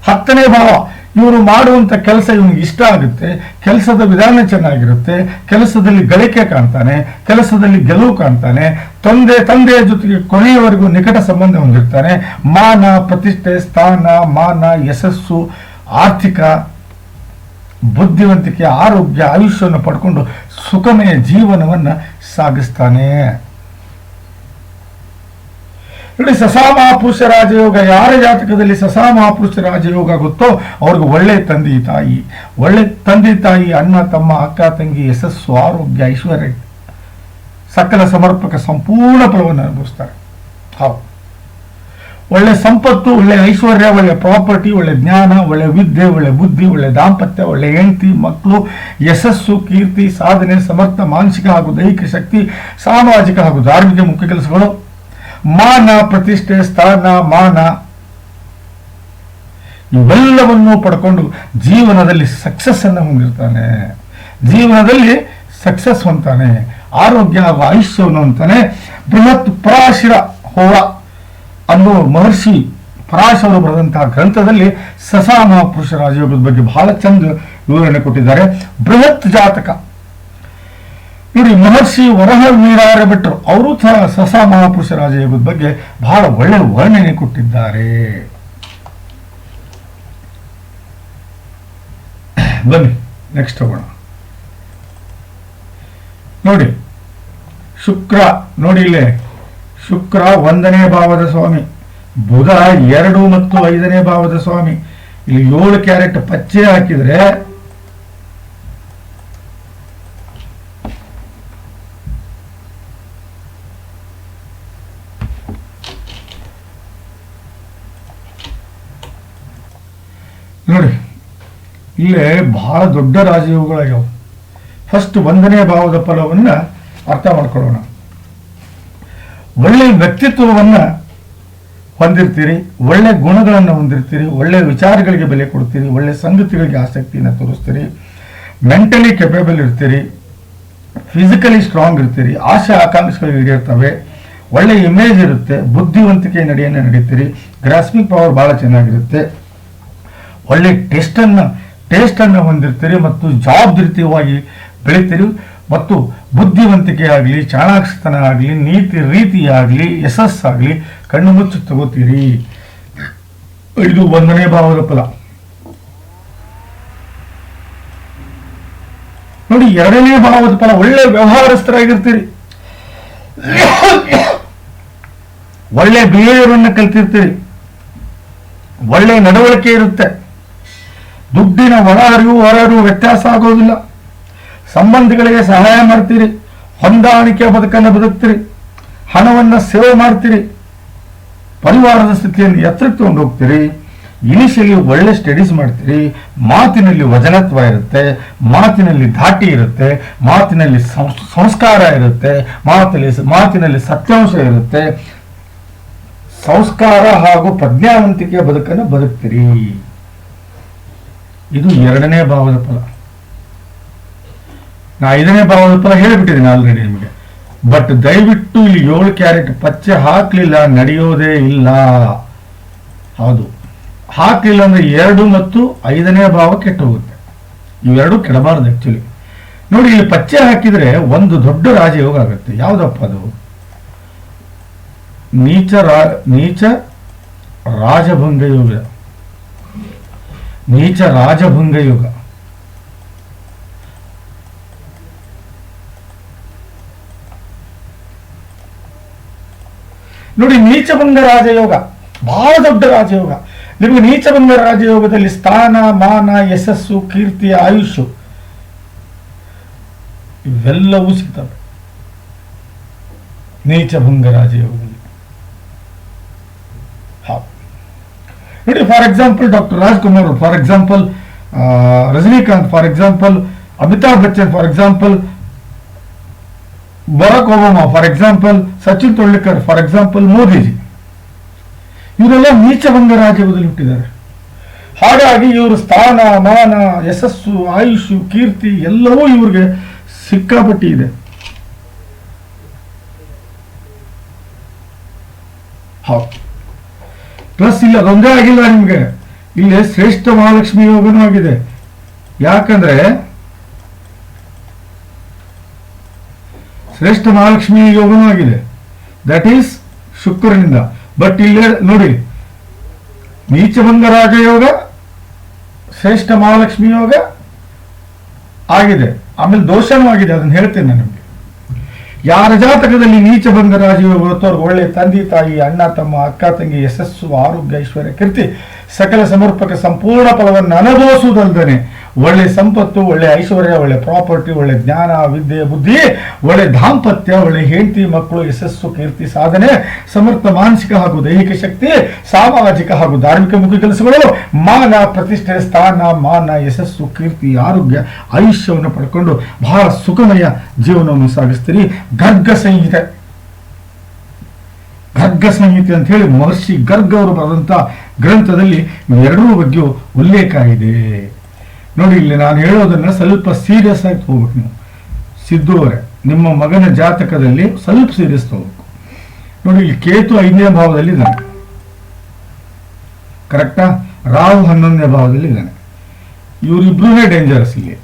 ಹತ್ತನೇ ಭಾವ ಇವರು ಮಾಡುವಂತ ಕೆಲಸ ಇವನಿಗೆ ಇಷ್ಟ ಆಗುತ್ತೆ, ಕೆಲಸದ ವಿಧಾನ ಚೆನ್ನಾಗಿರುತ್ತೆ, ಕೆಲಸದಲ್ಲಿ ಗಳಿಕೆ ಕಾಣ್ತಾನೆ, ಕೆಲಸದಲ್ಲಿ ಗೆಲುವು ಕಾಣ್ತಾನೆ, ತಂದೆ, ತಂದೆಯ ಜೊತೆಗೆ ಕೊನೆಯವರೆಗೂ ನಿಕಟ ಸಂಬಂಧ ಹೊಂದಿರ್ತಾನೆ. ಮಾನ, ಪ್ರತಿಷ್ಠೆ, ಸ್ಥಾನ, ಮಾನ, ಯಶಸ್ಸು, ಆರ್ಥಿಕ ಬುದ್ಧಿವಂತಿಕೆ, ಆರೋಗ್ಯ, ಆಯುಷ್ಯವನ್ನು ಪಡ್ಕೊಂಡು ಸುಖಮಯ ಜೀವನವನ್ನ ಸಾಗಿಸ್ತಾನೆ. ನೋಡಿ ಸಸಾ ಮಹಾಪುರುಷ ರಾಜಯೋಗ ಯಾರ ಜಾತಕದಲ್ಲಿ ಸಸಾ ಮಹಾಪುರುಷ ರಾಜಯೋಗ ಆಗುತ್ತೋ ಅವ್ರಿಗೆ ಒಳ್ಳೆ ತಂದೆ ತಾಯಿ. ಒಳ್ಳೆ ತಂದೆ ತಾಯಿ, ಅಣ್ಣ, ತಮ್ಮ, ಅಕ್ಕ, ತಂಗಿ, ಯಶಸ್ಸು, ಆರೋಗ್ಯ, ಐಶ್ವರ್ಯ. ಸಕಲ ಸಮರ್ಪಕ ಸಂಪೂರ್ಣ ಫಲವನ್ನು ಅನುಭವಿಸ್ತಾರೆ. ಹೌದು. ಒಳ್ಳೆ ಸಂಪತ್ತು, ಒಳ್ಳೆ ಐಶ್ವರ್ಯ, ಒಳ್ಳೆ ಪ್ರಾಪರ್ಟಿ, ಒಳ್ಳೆ ಜ್ಞಾನ, ಒಳ್ಳೆ ವಿದ್ಯೆ, ಒಳ್ಳೆ ಬುದ್ಧಿ, ಒಳ್ಳೆ ದಾಂಪತ್ಯ, ಒಳ್ಳೆ ಹೆಂಡತಿ, ಮಕ್ಕಳು, ಯಶಸ್ಸು, ಕೀರ್ತಿ, ಸಾಧನೆ, ಸಮರ್ಥ, ಮಾನಸಿಕ ಹಾಗೂ ದೈಹಿಕ ಶಕ್ತಿ, ಸಾಮಾಜಿಕ ಹಾಗೂ ಧಾರ್ಮಿಕ ಮುಖ್ಯ ಕೆಲಸಗಳು ಮಾನ ಪ್ರತಿಷ್ಠೆ, ಸ್ಥಾನ, ಮಾನ. ಇವೆಲ್ಲವನ್ನು ಪಡ್ಕೊಂಡು ಜೀವನದಲ್ಲಿ ಸಕ್ಸಸ್ ಅನ್ನು ಹೊಂದಿರ್ತಾನೆ. ಜೀವನದಲ್ಲಿ ಸಕ್ಸಸ್ ಹೊಂತಾನೆ ಆರೋಗ್ಯ ಹಾಗೂ ಆಯುಷ್ಯವನ್ನು ಅಂತಾನೆ. ಬೃಹತ್ ಪರಾಶಿರ ಹೋರ ಅನ್ನೋ ಮಹರ್ಷಿ ಪರಾಶವರು ಬರೆದಂತಹ ಗ್ರಂಥದಲ್ಲಿ ಸಸಾ ಮಹಾಪುರುಷ ರಾಜಯೋಗದ ಬಗ್ಗೆ ಬಹಳ ಚಂದ ವಿವರಣೆ ಕೊಟ್ಟಿದ್ದಾರೆ. ಬೃಹತ್ ಜಾತಕ ನೋಡಿ ಮಹರ್ಷಿ ವರಹ ವೀರಾರ ಬಿಟ್ಟರು ಅವರು ಸಹ ಸಸಾ ಮಹಾಪುರುಷ ರಾಜಯೋಗದ ಬಗ್ಗೆ ಬಹಳ ಒಳ್ಳೆ ವರ್ಣನೆ ಕೊಟ್ಟಿದ್ದಾರೆ. ಬನ್ನಿ ನೆಕ್ಸ್ಟ್ ಹೋಗೋಣ ನೋಡಿ, ಶುಕ್ರ, ನೋಡಿ ಇಲ್ಲೇ, ಶುಕ್ರ ಒಂದನೇ ಭಾವದ ಸ್ವಾಮಿ, ಬುಧ ಎರಡು ಮತ್ತು ಐದನೇ ಭಾವದ ಸ್ವಾಮಿ, ಇಲ್ಲಿ ಏಳು ಕ್ಯಾರೆಟ್ ಪಚ್ಚೆ ಹಾಕಿದ್ರೆ ನೋಡಿ ಇಲ್ಲೇ ಬಹಳ ದೊಡ್ಡ ರಾಜಯೋಗಗಳಾಗ್ಯಾವ. ಫಸ್ಟ್ ಒಂದನೇ ಭಾವದ ಫಲವನ್ನ ಅರ್ಥ ಮಾಡ್ಕೊಳ್ಳೋಣ. ಒಳ್ಳೆಯ ವ್ಯಕ್ತಿತ್ವವನ್ನ ಹೊಂದಿರ್ತೀರಿ, ಒಳ್ಳೆ ಗುಣಗಳನ್ನು ಹೊಂದಿರ್ತೀರಿ, ಒಳ್ಳೆ ವಿಚಾರಗಳಿಗೆ ಬೆಲೆ ಕೊಡ್ತೀರಿ, ಒಳ್ಳೆ ಸಂಗತಿಗಳಿಗೆ ಆಸಕ್ತಿಯನ್ನು ತೋರಿಸ್ತೀರಿ ಮೆಂಟಲಿ ಕೆಪೇಬಲ್ ಇರ್ತೀರಿ ಫಿಸಿಕಲಿ ಸ್ಟ್ರಾಂಗ್ ಇರ್ತೀರಿ, ಆಶೆ ಆಕಾಂಕ್ಷೆಗಳು ಈಡೇರ್ತವೆ, ಒಳ್ಳೆ ಇಮೇಜ್ ಇರುತ್ತೆ, ಬುದ್ಧಿವಂತಿಕೆ ನಡೆಯನ್ನು ನಡೀತೀರಿ ಗ್ರಾಸ್ಮಿಕ್ ಪವರ್ ಭಾಳ ಚೆನ್ನಾಗಿರುತ್ತೆ, ಒಳ್ಳೆ ಟೇಸ್ಟನ್ನು ಟೇಸ್ಟನ್ನು ಹೊಂದಿರ್ತೀರಿ ಮತ್ತು ಜವಾಬ್ದಾರಿತವಾಗಿ ಬೆಳಿತೀರಿ ಮತ್ತು ಬುದ್ಧಿವಂತಿಕೆ ಆಗಲಿ ಚಾಣಾಕ್ಷತನ ಆಗಲಿ ನೀತಿ ರೀತಿ ಆಗಲಿ ಯಶಸ್ಸಾಗಲಿ ಕಣ್ಣು ಮುಚ್ಚು ತಗೋತೀರಿ. ಇದು ಒಂದನೇ ಭಾವದ ಫಲ. ನೋಡಿ, ಎರಡನೇ ಭಾವದ ಫಲ, ಒಳ್ಳೆ ವ್ಯವಹಾರಸ್ಥರಾಗಿರ್ತೀರಿ. ಒಳ್ಳೆ ಬಿಹೇವಿಯರ್ ಅನ್ನು ಕಲ್ತಿರ್ತೀರಿ. ಒಳ್ಳೆ ನಡವಳಿಕೆ ಇರುತ್ತೆ. ದುಡ್ಡಿನ ಒಳ ಹರಿವು ಹೊರ ಅರಿವು ವ್ಯತ್ಯಾಸ ಆಗೋದಿಲ್ಲ. ಸಂಬಂಧಿಗಳಿಗೆ ಸಹಾಯ ಮಾಡ್ತೀರಿ. ಹೊಂದಾಣಿಕೆ ಬದುಕನ್ನು ಬದುಕ್ತೀರಿ. ಹಣವನ್ನು ಸೇವೆ ಮಾಡ್ತೀರಿ. ಪರಿವಾರದ ಸ್ಥಿತಿಯನ್ನು ಎತ್ತರಕ್ಕೆ ತಗೊಂಡು ಹೋಗ್ತೀರಿ. ಇನಿಷಿಯಲಿ ಒಳ್ಳೆ ಸ್ಟಡೀಸ್ ಮಾಡ್ತೀರಿ. ಮಾತಿನಲ್ಲಿ ವಜನತ್ವ ಇರುತ್ತೆ. ಮಾತಿನಲ್ಲಿ ಧಾಟಿ ಇರುತ್ತೆ. ಮಾತಿನಲ್ಲಿ ಸಂಸ್- ಸಂಸ್ಕಾರ ಇರುತ್ತೆ. ಮಾತಿನಲ್ಲಿ ಮಾತಿನಲ್ಲಿ ಸತ್ಯಾಂಶ ಇರುತ್ತೆ. ಸಂಸ್ಕಾರ ಹಾಗೂ ಪ್ರಜ್ಞಾವಂತಿಕೆಯ ಬದುಕನ್ನು ಬದುಕ್ತೀರಿ. ಇದು ಎರಡನೇ ಭಾವದ ಫಲ ನಾ ಐದನೇ ಭಾವದ ಫಲ ಹೇಳಿಬಿಟ್ಟಿದ್ದೀನಿ ಆಲ್ರೆಡಿ ನಿಮಗೆ. ಬಟ್ ದಯವಿಟ್ಟು ಇಲ್ಲಿ ಏಳು ಕ್ಯಾರೆಟ್ ಪಚ್ಚೆ ಹಾಕಲಿಲ್ಲ, ನಡೆಯೋದೇ ಇಲ್ಲ. ಹೌದು. ಹಾಕಲಿಲ್ಲ ಅಂದ್ರೆ ಎರಡು ಮತ್ತು ಐದನೇ ಭಾವ ಕೆಟ್ಟು ಹೋಗುತ್ತೆ ಇವೆರಡು ಕೆಡಬಾರದು ಆಕ್ಚುಲಿ ನೋಡಿ, ಇಲ್ಲಿ ಪಚ್ಚೆ ಹಾಕಿದ್ರೆ ಒಂದು ದೊಡ್ಡ ರಾಜಯೋಗ ಆಗುತ್ತೆ. ಯಾವ್ದಪ್ಪ ಅದು? ನೀಚ ರಾ, ನೀಚ ರಾಜಭಂಗ ಯೋಗ ನೀಚ ರಾಜಭಂಗ ಯೋಗ ನೋಡಿ ನೀಚಭಂಗ ರಾಜಯೋಗ ಬಹಳ ದೊಡ್ಡ ರಾಜಯೋಗ ನಿಮಗೆ ನೀಚಭಂಗ ರಾಜಯೋಗದಲ್ಲಿ ಸ್ಥಾನ ಮಾನ ಯಶಸ್ಸು ಕೀರ್ತಿ ಆಯುಷು ಇವೆಲ್ಲವೂ ಸಿಗ್ತವೆ ನೀಚಭಂಗ ರಾಜಯೋಗದಲ್ಲಿ ಹೌದು ನೋಡಿ for example doctor Rajkumar for example Rajinikanth for example Amitabh Bachchan for example Barack Obama for example Sachin Tendulkar for example Modi ji ಇವರೆಲ್ಲ ನೀಚಭಂಗ ರಾಜ್ಯದಲ್ಲಿ ಹುಟ್ಟಿದ್ದಾರೆ. ಹಾಗಾಗಿ ಇವರು ಸ್ಥಾನ, ಮಾನ, ಯಶಸ್ಸು ಆಯುಷು ಕೀರ್ತಿ ಎಲ್ಲವೂ ಇವ್ರಿಗೆ ಸಿಕ್ಕಾಪಟ್ಟಿ ಇದೆ. ಹೌದು. ಪ್ಲಸ್ ಇಲ್ಲ ಅದೊಂದೇ ಆಗಿಲ್ಲ ನಿಮಗೆ. ಇಲ್ಲಿ ಶ್ರೇಷ್ಠ ಮಹಾಲಕ್ಷ್ಮಿ ಯೋಗನೂ ಆಗಿದೆ. ಯಾಕಂದ್ರೆ ಶ್ರೇಷ್ಠ ಮಹಾಲಕ್ಷ್ಮಿ ಯೋಗನೂ ಆಗಿದೆ. That is ಶುಕ್ರನಿಂದ. ಬಟ್ ಇಲ್ಲೇ ನೋಡಿ ನೀಚಭಂಗ ರಾಜಯೋಗ, ಶ್ರೇಷ್ಠ ಮಹಾಲಕ್ಷ್ಮಿ ಯೋಗ ಆಗಿದೆ. ಆಮೇಲೆ ದೋಷನೂ ಆಗಿದೆ, ಅದನ್ನ ಹೇಳ್ತೇನೆ ನಾನು ನಿಮಗೆ. ಯಾರ ಜಾತಕದಲ್ಲಿ ನೀಚ ಬಂದ ರಾಜೀವ ಹೊರತವ್ರಿಗೆ ಒಳ್ಳೆ ತಂದೆ, ತಾಯಿ, ಅಣ್ಣ, ತಮ್ಮ, ಅಕ್ಕ, ತಂಗಿ, ಯಶಸ್ಸು, ಆರೋಗ್ಯ, ಐಶ್ವರ್ಯ, ಕೀರ್ತಿ, ಸಕಲ ಸಮರ್ಪಕ ಸಂಪೂರ್ಣ ಫಲವನ್ನು ಅನುಭವಿಸುವುದಲ್ಲದೆ ಒಳ್ಳೆ ಸಂಪತ್ತು, ಒಳ್ಳೆ ಐಶ್ವರ್ಯ, ಒಳ್ಳೆ ಪ್ರಾಪರ್ಟಿ, ಒಳ್ಳೆ ಜ್ಞಾನ, ವಿದ್ಯೆ, ಬುದ್ಧಿ, ಒಳ್ಳೆ ದಾಂಪತ್ಯ, ಒಳ್ಳೆ ಹೆಂಡತಿ, ಮಕ್ಕಳು, ಯಶಸ್ಸು, ಕೀರ್ತಿ, ಸಾಧನೆ, ಸಮರ್ಥ, ಮಾನಸಿಕ ಹಾಗೂ ದೈಹಿಕ ಶಕ್ತಿ, ಸಾಮಾಜಿಕ ಹಾಗೂ ಧಾರ್ಮಿಕ ಮುಖ್ಯ ಕೆಲಸಗಳು, ಮಾನ, ಪ್ರತಿಷ್ಠೆ, ಸ್ಥಾನ, ಮಾನ, ಯಶಸ್ಸು, ಕೀರ್ತಿ, ಆರೋಗ್ಯ, ಆಯುಷ್ಯವನ್ನು ಪಡ್ಕೊಂಡು ಬಹಳ ಸುಖಮಯ ಜೀವನವನ್ನು ಸಾಗಿಸ್ತೀರಿ. ಗರ್ಗ ಸಂಹಿತೆ. ಗರ್ಗ ಸಂಹಿತೆ ಅಂತ ಹೇಳಿ ಮಹರ್ಷಿ ಗರ್ಗ ಅವರು ಬರೆದಂತ ಗ್ರಂಥದಲ್ಲಿ ಎರಡೂ ಬಗ್ಗೆ ಉಲ್ಲೇಖ ಇದೆ. ನೋಡಿ, ಇಲ್ಲಿ ನಾನು ಹೇಳೋದನ್ನ ಸ್ವಲ್ಪ ಸೀರಿಯಸ್ ಆಗಿ ತಗೋಬೇಕು ನೀವು. ಸಿದ್ದು ಅವರೇ, ನಿಮ್ಮ ಮಗನ ಜಾತಕದಲ್ಲಿ ಸ್ವಲ್ಪ ಸೀರಿಯಸ್ ತಗೋಬೇಕು. ನೋಡಿ, ಇಲ್ಲಿ ಕೇತು ಐದನೇ ಭಾವದಲ್ಲಿ ಇದ್ದಾನೆ. ಕರೆಕ್ಟಾ ರಾಹು ಹನ್ನೊಂದನೇ ಭಾವದಲ್ಲಿ ಇದ್ದಾನೆ. ಇವರಿಬ್ರೂ ಡೇಂಜರಸ್ ಇಲ್ಲಿ.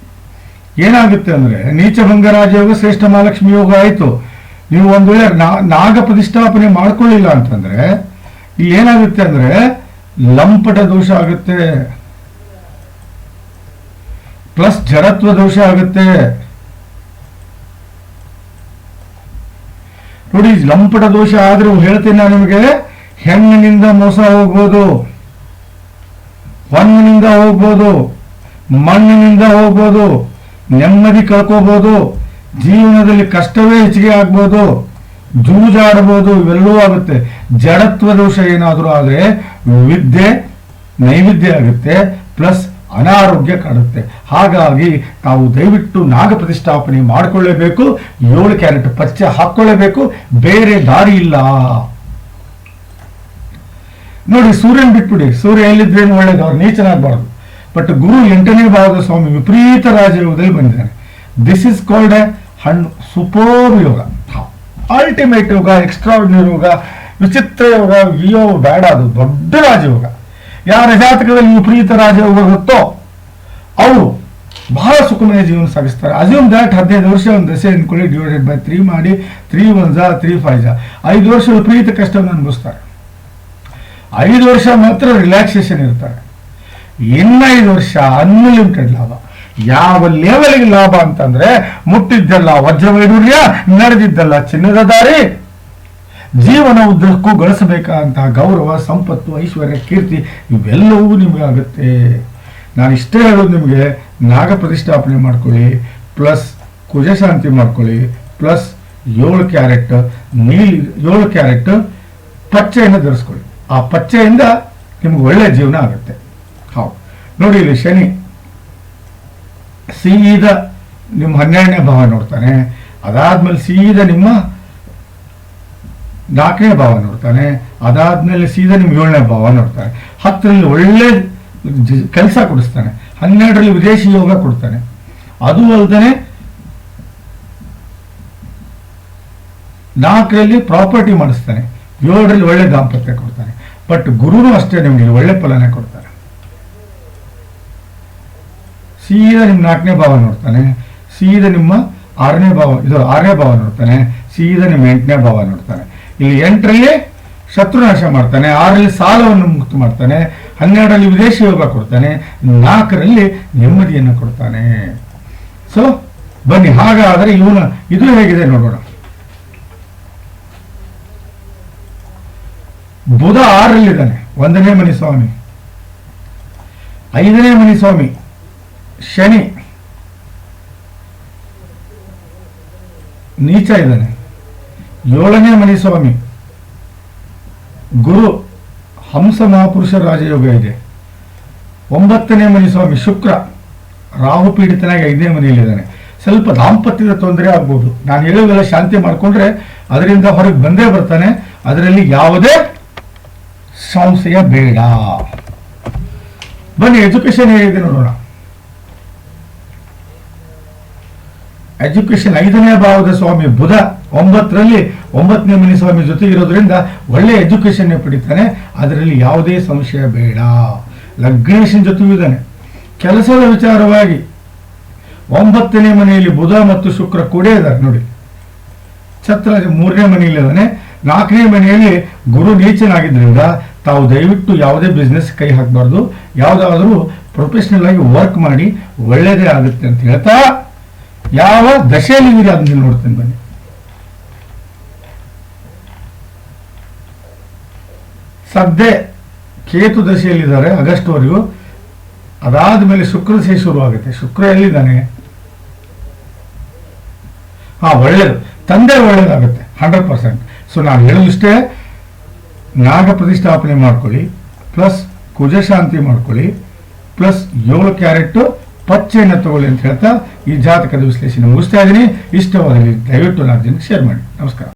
ಏನಾಗುತ್ತೆ ಅಂದ್ರೆ, ನೀಚ ಭಂಗರಾಜಯೋಗ ಶ್ರೇಷ್ಠ ಮಹಾಲಕ್ಷ್ಮಿ ಯೋಗ ಆಯ್ತು. ನೀವು ಒಂದು ವೇಳೆ ನಾಗ ಪ್ರತಿಷ್ಠಾಪನೆ ಮಾಡ್ಕೊಳ್ಳಿಲ್ಲ ಅಂತಂದ್ರೆ ಇಲ್ಲಿ ಏನಾಗುತ್ತೆ ಅಂದ್ರೆ, ಲಂಪಟ ದೋಷ ಆಗುತ್ತೆ. ಪ್ಲಸ್ ಜಡತ್ವ ದೋಷ ಆಗುತ್ತೆ. ನೋಡಿ, ಲಂಪಟ ದೋಷ ಆದ್ರೂ ಹೇಳ್ತೀನಿ ನಾನು ನಿಮಗೆ, ಹೆಣ್ಣಿನಿಂದ ಮೋಸ ಹೋಗ್ಬೋದು, ಹೊನ್ನಿನಿಂದ ಹೋಗ್ಬೋದು, ಮಣ್ಣಿನಿಂದ ಹೋಗ್ಬೋದು, ನೆಮ್ಮದಿ ಕಳ್ಕೋಬಹುದು ಜೀವನದಲ್ಲಿ ಕಷ್ಟವೇ ಹೆಚ್ಚಿಗೆ ಆಗ್ಬೋದು ಜೂಜಾಡಬಹುದು ಇವೆಲ್ಲವೂ ಆಗುತ್ತೆ. ಜಡತ್ವ ದೋಷ ಏನಾದರೂ ಆದರೆ ವಿದ್ಯೆ ನೈವೇದ್ಯ ಆಗುತ್ತೆ, ಪ್ಲಸ್ ಅನಾರೋಗ್ಯ ಕಾಡುತ್ತೆ. ಹಾಗಾಗಿ ತಾವು ದಯವಿಟ್ಟು ನಾಗ ಪ್ರತಿಷ್ಠಾಪನೆ ಮಾಡಿಕೊಳ್ಳೇಬೇಕು, ಏಳು ಕ್ಯಾರೆಟ್ ಪಚ್ಚೆ ಹಾಕೊಳ್ಳೇಬೇಕು, ಬೇರೆ ದಾರಿ ಇಲ್ಲ. ನೋಡಿ, ಸೂರ್ಯನ್ ಬಿಟ್ಬಿಡಿ. ಸೂರ್ಯ ಎಲ್ಲಿದ್ರೇನು ಒಳ್ಳೇದು, ಅವ್ರು ನೀಚನಾಗಬಾರ್ದು ಬಟ್ ಗುರು ಎಂಟನೇ ಭಾಗದ ಸ್ವಾಮಿ ವಿಪರೀತ ರಾಜಯೋಗದಲ್ಲಿ ಬಂದಿದ್ದಾರೆ. ದಿಸ್ ಇಸ್ ಕಾಲ್ಡ್ ಎ ಹಣ್ಣು ಸುಪೋರ್ ಯೋಗ ಅಲ್ಟಿಮೇಟ್ ಯೋಗ ಎಕ್ಸ್ಟ್ರಾ ಯೋಗ ವಿಚಿತ್ರ ಯೋಗ ವಿಯೋ ಬೇಡ, ಅದು ದೊಡ್ಡ ರಾಜಯೋಗ. ಯಾರ ಜಾತಕದಲ್ಲಿ ವಿಪರೀತ ರಾಜ ಹೋಗುತ್ತೋ ಅವರು ಬಹಳ ಸುಖಮಯ ಜೀವನ ಸಾಗಿಸ್ತಾರೆ. ಅಸ್ಯೂಮ್ ದಾಟ್ ಹದಿನೈದು ವರ್ಷ ಒಂದು ದಸೆ ಅಂದ್ಕೊಳ್ಳಿ ಡಿವೈಡೆಡ್ ಬೈ ತ್ರೀ ಮಾಡಿ ತ್ರೀ ಒನ್ ಜಾ ತ್ರೀ ಫೈವ್ ಜಾ ಐದು ವರ್ಷ ವಿಪರೀತ ಕಷ್ಟವನ್ನು ಅನುಭವಿಸ್ತಾರೆ. ಐದು ವರ್ಷ ಮಾತ್ರ ರಿಲ್ಯಾಕ್ಸೇಷನ್ ಇರ್ತಾರೆ. ಇನ್ನೈದು ವರ್ಷ ಅನ್ಲಿಮಿಟೆಡ್ ಲಾಭ. ಯಾವ ಲೆವೆಲ್ಗೆ ಲಾಭ ಅಂತಂದ್ರೆ ಮುಟ್ಟಿದ್ದೆಲ್ಲ ವಜ್ರವೈಡೂರ್ಯ ನಡೆದಿದ್ದಲ್ಲ ಚಿನ್ನದ ದಾರಿ. ಜೀವನ ಉದ್ದಕ್ಕೂ ಗಳಿಸಬೇಕಾದಂತಹ ಗೌರವ, ಸಂಪತ್ತು, ಐಶ್ವರ್ಯ, ಕೀರ್ತಿ ಇವೆಲ್ಲವೂ ನಿಮಗೆ ಆಗುತ್ತೆ. ನಾನು ಇಷ್ಟೇ ಹೇಳೋದು ನಿಮಗೆ, ನಾಗ ಪ್ರತಿಷ್ಠಾಪನೆ ಮಾಡ್ಕೊಳ್ಳಿ, ಪ್ಲಸ್ ಕುಜಶಾಂತಿ ಮಾಡ್ಕೊಳ್ಳಿ, ಪ್ಲಸ್ ಏಳು ಕ್ಯಾರೆಟ್ ನೀಲಿ, ಏಳು ಕ್ಯಾರೆಟ್ ಪಚ್ಚೆಯನ್ನು ಧರಿಸ್ಕೊಳ್ಳಿ. ಆ ಪಚ್ಚೆಯಿಂದ ನಿಮ್ಗೆ ಒಳ್ಳೆ ಜೀವನ ಆಗುತ್ತೆ. ಹೌದು. ನೋಡಿ ಇಲ್ಲಿ ಶನಿ. ಸೀದ ನಿಮ್ಮ ಹನ್ನೆರಡನೇ ಭಾವ ನೋಡ್ತಾನೆ. ಅದಾದ್ಮೇಲೆ ಸೀದ ನಿಮ್ಮ ನಾಲ್ಕನೇ ಭಾವ ನೋಡ್ತಾನೆ, ಅದಾದ್ಮೇಲೆ ಸೀದಾ ನಿಮ್ಗೆ ಏಳನೇ ಭಾವ ನೋಡ್ತಾನೆ. ಹತ್ತರಲ್ಲಿ ಒಳ್ಳೆ ಕೆಲಸ ಕೊಡಿಸ್ತಾನೆ. ಹನ್ನೆರಡರಲ್ಲಿ ವಿದೇಶಿ ಯೋಗ ಕೊಡ್ತಾನೆ. ಅದು ಅಲ್ಲದೆ ನಾಲ್ಕರಲ್ಲಿ ಪ್ರಾಪರ್ಟಿ ಮಾಡಿಸ್ತಾನೆ. ಏಳರಲ್ಲಿ ಒಳ್ಳೆ ದಾಂಪತ್ಯ ಕೊಡ್ತಾನೆ. ಬಟ್ ಗುರುನು ಅಷ್ಟೇ ನಿಮಗೆ ಒಳ್ಳೆ ಫಲನೇ ಕೊಡ್ತಾನೆ. ಸೀದಾ ನಿಮ್ಮ ನಾಲ್ಕನೇ ಭಾವ ನೋಡ್ತಾನೆ. ಸೀದಾ ನಿಮ್ಮ ಆರನೇ ಭಾವ, ಇದು ಆರನೇ ಭಾವ ನೋಡ್ತಾನೆ. ಸೀದಾ ನಿಮ್ಮ ಎಂಟನೇ ಭಾವ ನೋಡ್ತಾನೆ. ಇಲ್ಲಿ ಎಂಟರಲ್ಲಿ ಶತ್ರುನಾಶ ಮಾಡ್ತಾನೆ, ಆರರಲ್ಲಿ ಸಾಲವನ್ನು ಮುಕ್ತ ಮಾಡ್ತಾನೆ, ಹನ್ನೆರಡರಲ್ಲಿ ವಿದೇಶಿ ಯೋಗ ಕೊಡ್ತಾನೆ, ನಾಲ್ಕರಲ್ಲಿ ನೆಮ್ಮದಿಯನ್ನು ಕೊಡ್ತಾನೆ. ಸೊ ಬನ್ನಿ, ಹಾಗಾದರೆ ಇವನು ಇದು ಹೇಗಿದೆ ನೋಡೋಣ. ಬುಧ ಆರಲ್ಲಿದ್ದಾನೆ, ಒಂದನೇ ಮನಿ ಸ್ವಾಮಿ. ಐದನೇ ಮನಿ ಸ್ವಾಮಿ, ಶನಿ. ನೀಚ ಇದ್ದಾನೆ. ಏಳನೇ ಮನಿ ಸ್ವಾಮಿ. ಗುರು ಹಂಸ ಮಹಾಪುರುಷ ರಾಜಯೋಗ ಇದೆ. ಒಂಬತ್ತನೇ ಮನೆ ಸ್ವಾಮಿ ಶುಕ್ರ. ರಾಹು ಪೀಡಿತನಾಗಿ ಐದನೇ ಮನೆಯಲ್ಲಿದ್ದಾನೆ ಸ್ವಲ್ಪ ದಾಂಪತ್ಯದ ತೊಂದರೆ ಆಗ್ಬೋದು. ನಾನು ಹೇಳುವೆಲ್ಲ ಶಾಂತಿ ಮಾಡಿಕೊಂಡ್ರೆ ಅದರಿಂದ ಹೊರಗೆ ಬಂದೇ ಬರ್ತಾನೆ. ಅದರಲ್ಲಿ ಯಾವುದೇ ಸಂಶಯ ಬೇಡ. ಬನ್ನಿ ಎಜುಕೇಶನ್ ಹೇಗಿದೆ ನೋಡೋಣ. ಎಜುಕೇಶನ್ ಐದನೇ ಭಾವದ ಸ್ವಾಮಿ ಬುಧ ಒಂಬತ್ತರಲ್ಲಿ ಒಂಬತ್ತನೇ ಮನೆ ಸ್ವಾಮಿ ಜೊತೆ ಇರೋದ್ರಿಂದ ಒಳ್ಳೆ ಎಜುಕೇಶನ್ ಪಡಿತಾನೆ. ಅದರಲ್ಲಿ ಯಾವುದೇ ಸಂಶಯ ಬೇಡ. ಲಗ್ನೇಶನ್ ಜೊತೆಗೂ ಇದ್ದಾನೆ. ಕೆಲಸದ ವಿಚಾರವಾಗಿ ಒಂಬತ್ತನೇ ಮನೆಯಲ್ಲಿ ಬುಧ ಮತ್ತು ಶುಕ್ರ ಕೂಡ ಇದ್ದಾರೆ ನೋಡಿ. ಛತ್ರ ಮೂರನೇ ಮನೆಯಲ್ಲಿ ಇದ್ದಾನೆ. ನಾಲ್ಕನೇ ಮನೆಯಲ್ಲಿ ಗುರು ನೀಚನಾಗಿದ್ದರಿಂದ ತಾವು ದಯವಿಟ್ಟು ಯಾವುದೇ ಬಿಸ್ನೆಸ್ ಕೈ ಹಾಕಬಾರ್ದು. ಯಾವುದಾದ್ರೂ ಪ್ರೊಫೆಷ್ನಲ್ ಆಗಿ ವರ್ಕ್ ಮಾಡಿ ಒಳ್ಳೆಯದೇ ಆಗುತ್ತೆ ಅಂತ ಹೇಳ್ತಾ ಯಾವ ದಶೆಯಲ್ಲಿ ಇದ್ದೀರಿ ಅದನ್ನ ನೋಡ್ತೇನೆ ಬನ್ನಿ. ಸದ್ಯ ಕೇತು ದಶೆಯಲ್ಲಿದ್ದಾರೆ, ಆಗಸ್ಟ್ವರೆಗೂ. ಅದಾದ ಮೇಲೆ ಶುಕ್ರ ದಶೆ ಶುರುವಾಗುತ್ತೆ ಶುಕ್ರ ಎಲ್ಲಿದ್ದಾನೆ? ಹಾ ಒಳ್ಳೇದು. ತಂದೆ ಒಳ್ಳೇದಾಗುತ್ತೆ, ಹಂಡ್ರೆಡ್ ಪರ್ಸೆಂಟ್. ಸೊ ನಾನು ಹೇಳಲಿಷ್ಟೇ ನಾಗ ಪ್ರತಿಷ್ಠಾಪನೆ ಮಾಡ್ಕೊಳ್ಳಿ, ಪ್ಲಸ್ ಕುಜಶಾಂತಿ ಮಾಡ್ಕೊಳ್ಳಿ, ಪ್ಲಸ್ ಏಳು ಕ್ಯಾರೆಟ್ ಪಚ್ಚೆಯನ್ನು ತಗೊಳ್ಳಿ ಅಂತ ಹೇಳ್ತಾ ಈ ಜಾತಕದ ವಿಶ್ಲೇಷಣೆ ಮುಗಿಸ್ತಾ ಇದ್ದೀನಿ. ಇಷ್ಟವಾದಲ್ಲಿ ದಯವಿಟ್ಟು ನಾಲ್ಕು ಜನಕ್ಕೆ ಶೇರ್ ಮಾಡಿ. ನಮಸ್ಕಾರ.